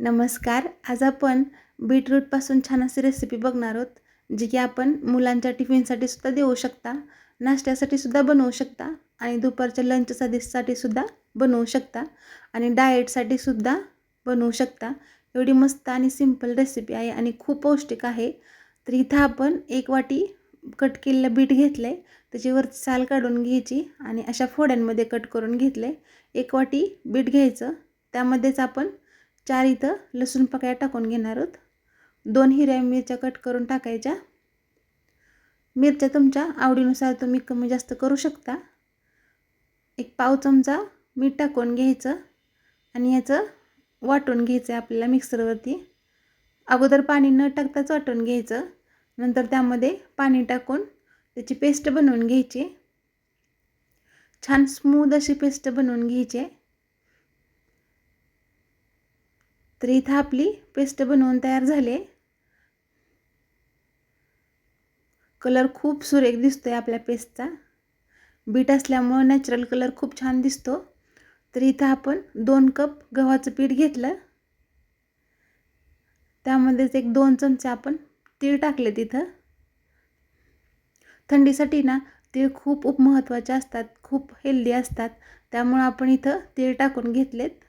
नमस्कार आज आपण बीटरूटपासून छान अशी रेसिपी बघणार आहोत जी की आपण मुलांच्या टिफिनसाठी सुद्धा देऊ शकता नाश्त्यासाठी सुद्धा बनवू शकता आणि दुपारच्या लंचसाठी सुद्धा बनवू शकता आणि डाएटसाठी सुद्धा बनवू शकता. एवढी मस्त आणि सिंपल रेसिपी आहे आणि खूप पौष्टिक आहे. तर इथं आपण एक वाटी कट केलेलं बीट घेतलं आहे त्याच्यावर साल काढून घ्यायची आणि अशा फोड्यांमध्ये कट करून घेतलं आहे एक वाटी बीट घ्यायचं त्यामध्येच आपण चार इथं लसूण पकड्या टाकून घेणार आहोत. दोन हिऱ्या मिरच्या कट करून टाकायच्या. मिरच्या तुमच्या आवडीनुसार तुम्ही कमी जास्त करू शकता. एक पाव चमचा मीठ टाकून घ्यायचं आणि याचं वाटून घ्यायचं आहे आपल्याला मिक्सरवरती. अगोदर पाणी न टाकताच वाटून घ्यायचं. नंतर त्यामध्ये पाणी टाकून त्याची पेस्ट बनवून घ्यायची. छान स्मूद अशी पेस्ट बनवून घ्यायची आहे तर इथं आपली पेस्ट बनवून तयार झाली कलर खूप सुरेख दिसतो आहे आपल्या पेस्टचा. बीट असल्यामुळं नॅचरल कलर खूप छान दिसतो. तर इथं आपण दोन कप गव्हाचं पीठ घेतलं. त्यामध्येच एक दोन चमचे आपण तीळ टाकले तिथं. थंडीसाठी ना तीळ खूप उपमहत्त्वाचे असतात खूप हेल्दी असतात. त्यामुळं आपण इथं तीळ टाकून घेतलेत.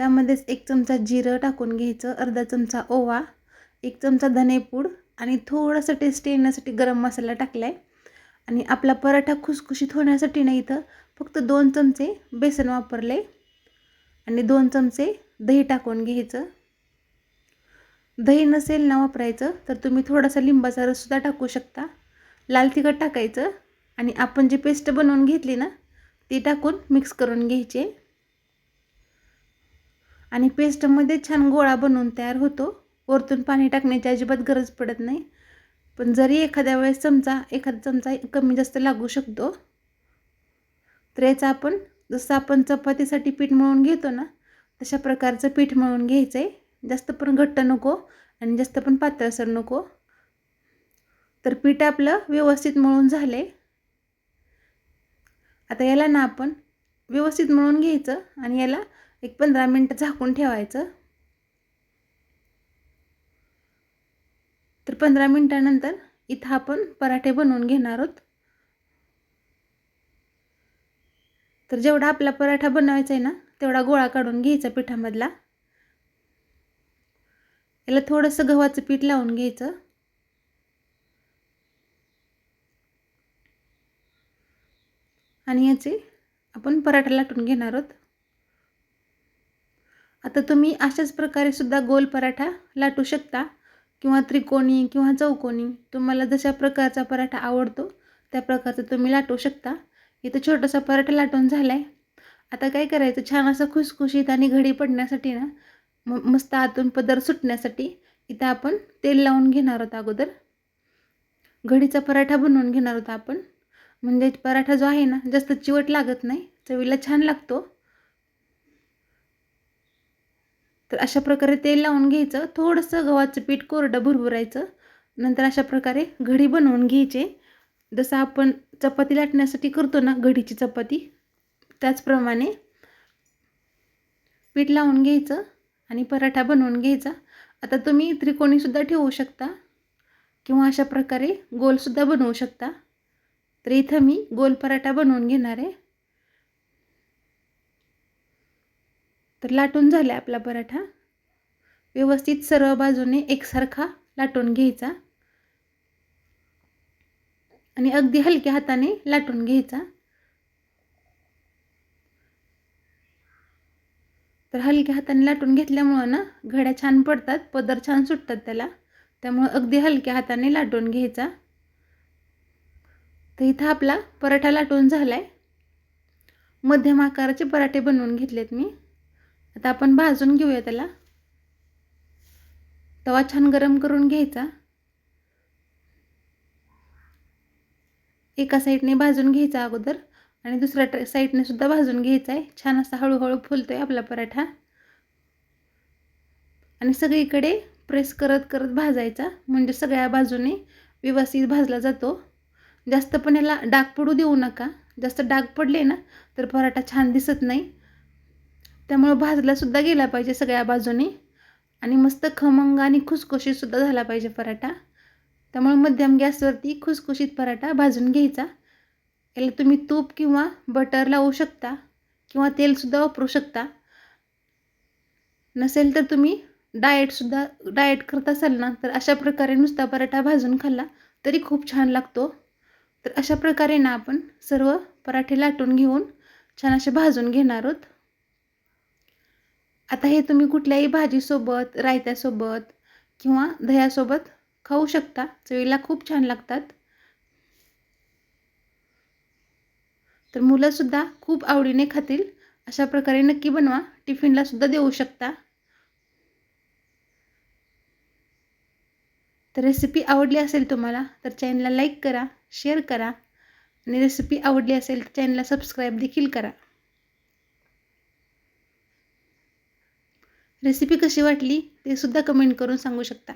त्यामध्येच एक चमचा जिरं टाकून घ्यायचं अर्धा चमचा ओवा एक चमचा धनेपूड आणि थोडंसं टेस्ट येण्यासाठी गरम मसाला टाकला आहे आणि आपला पराठा खुसखुशीत होण्यासाठी नाही इथं फक्त दोन चमचे बेसन वापरले आणि दोन चमचे दही टाकून घ्यायचं. दही नसेल ना वापरायचं तर तुम्ही थोडासा लिंबाचा रससुद्धा टाकू शकता. लाल तिखट टाकायचं आणि आपण जी पेस्ट बनवून घेतली ना ती टाकून मिक्स करून घ्यायची. आणि पेस्टमध्ये छान गोळा बनवून तयार होतो. वरतून पाणी टाकण्याची अजिबात गरज पडत नाही. पण जरी एखाद्या वेळेस चमचा एखादा चमचा कमी जास्त लागू शकतो तर याचा आपण जसं आपण चपातीसाठी पीठ मळून घेतो ना तशा प्रकारचं पीठ मळून घ्यायचं आहे जास्त पण घट्ट नको आणि जास्त पण पातळसर नको. तर पीठ आपलं व्यवस्थित मळून झालं आहे आता याला ना आपण व्यवस्थित मळून घ्यायचं आणि याला एक पंधरा मिनटं झाकून ठेवायचं. तर पंधरा मिनटानंतर इथं आपण पराठे बनवून घेणार आहोत. तर जेवढा आपला पराठा बनवायचा आहे ना तेवढा गोळा काढून घ्यायचा पिठामधला. याला थोडंसं गव्हाचं पीठ लावून घ्यायचं. आणि याचे आपण पराठा लाटून घेणार आहोत. आता तुम्ही अशाच प्रकारे सुद्धा गोल पराठा लाटू शकता. किंवा त्रिकोणी किंवा चौकोनी तुम्हाला जशा प्रकारचा पराठा आवडतो त्या प्रकारचा तुम्ही लाटू शकता. इथं छोटासा पराठा लाटून झाला आहे आता काय करायचं? छान असं खुसखुशीत आणि घडी पडण्यासाठी ना म मस्त आतून पदर सुटण्यासाठी इथं आपण तेल लावून घेणार आहोत अगोदर. घडीचा पराठा बनवून घेणार होता आपण. म्हणजे पराठा जो आहे ना जास्त चिवट लागत नाही. चवीला छान लागतो. तर अशा प्रकारे तेल लावून घ्यायचं. थोडंसं गव्हाचं पीठ कोरडं भुरभुरायचं. नंतर अशा प्रकारे घडी बनवून घ्यायचे. जसं आपण चपाती लाटण्यासाठी करतो ना घडीची चपाती त्याचप्रमाणे पीठ लावून घ्यायचं आणि पराठा बनवून घ्यायचा. आता तुम्ही त्रिकोणीसुद्धा ठेवू शकता किंवा अशा प्रकारे गोलसुद्धा बनवू शकता. तर इथं मी गोल पराठा बनवून घेणार आहे. तर लाटून झाला आपला पराठा. व्यवस्थित सर्व बाजूने एकसारखा लाटून घ्यायचा. आणि अगदी हलक्या हाताने लाटून घ्यायचा. तर हलक्या हाताने लाटून घेतल्यामुळं ना घड्या छान पडतात पदर छान सुटतात त्याला. त्यामुळं अगदी हलक्या हाताने लाटून घ्यायचा. तर इथं आपला पराठा लाटून झाला आहे मध्यम आकाराचे पराठे बनवून घेतलेत मी. आता आपण भाजून घेऊया त्याला. तवा छान गरम करून घ्यायचा. एका साईडने भाजून घ्यायचा अगोदर आणि दुसऱ्या साईडने सुद्धा भाजून घ्यायचा आहे. छान असा हळूहळू फुलतो आहे आपला पराठा. आणि सगळीकडे प्रेस करत करत भाजायचा. म्हणजे सगळ्या बाजूने व्यवस्थित भाजला जातो. जास्त पण याला डाग पडू देऊ नका. जास्त डाग पडले ना तर पराठा छान दिसत नाही. त्यामुळं भाजलासुद्धा गेला पाहिजे सगळ्या बाजूने. आणि मस्त खमंग आणि खुसखुशीतसुद्धा झाला पाहिजे पराठा. त्यामुळे मध्यम गॅसवरती खुसखुशीत पराठा भाजून घ्यायचा. याला तुम्ही तूप किंवा बटर लावू शकता किंवा तेलसुद्धा वापरू शकता. नसेल तर तुम्ही डाएटसुद्धा डाएट करत असाल ना तर अशा प्रकारे नुसता पराठा भाजून खाल्ला तरी खूप छान लागतो. तर अशा प्रकारे ना आपण सर्व पराठे लाटून घेऊन छान असे भाजून घेणार आहोत. आता हे तुम्ही कुठल्याही भाजीसोबत रायत्यासोबत किंवा दह्यासोबत खाऊ शकता. चवीला खूप छान लागतात. तर मुलंसुद्धा खूप आवडीने खातील. अशा प्रकारे नक्की बनवा. टिफिनलासुद्धा देऊ शकता. तर रेसिपी आवडली असेल तुम्हाला तर चॅनलला लाईक करा शेअर करा. आणि रेसिपी आवडली असेल तर चॅनलला सबस्क्राईब देखील करा. रेसिपी कशी वाटली ते सुद्धा कमेंट करून सांगू शकता.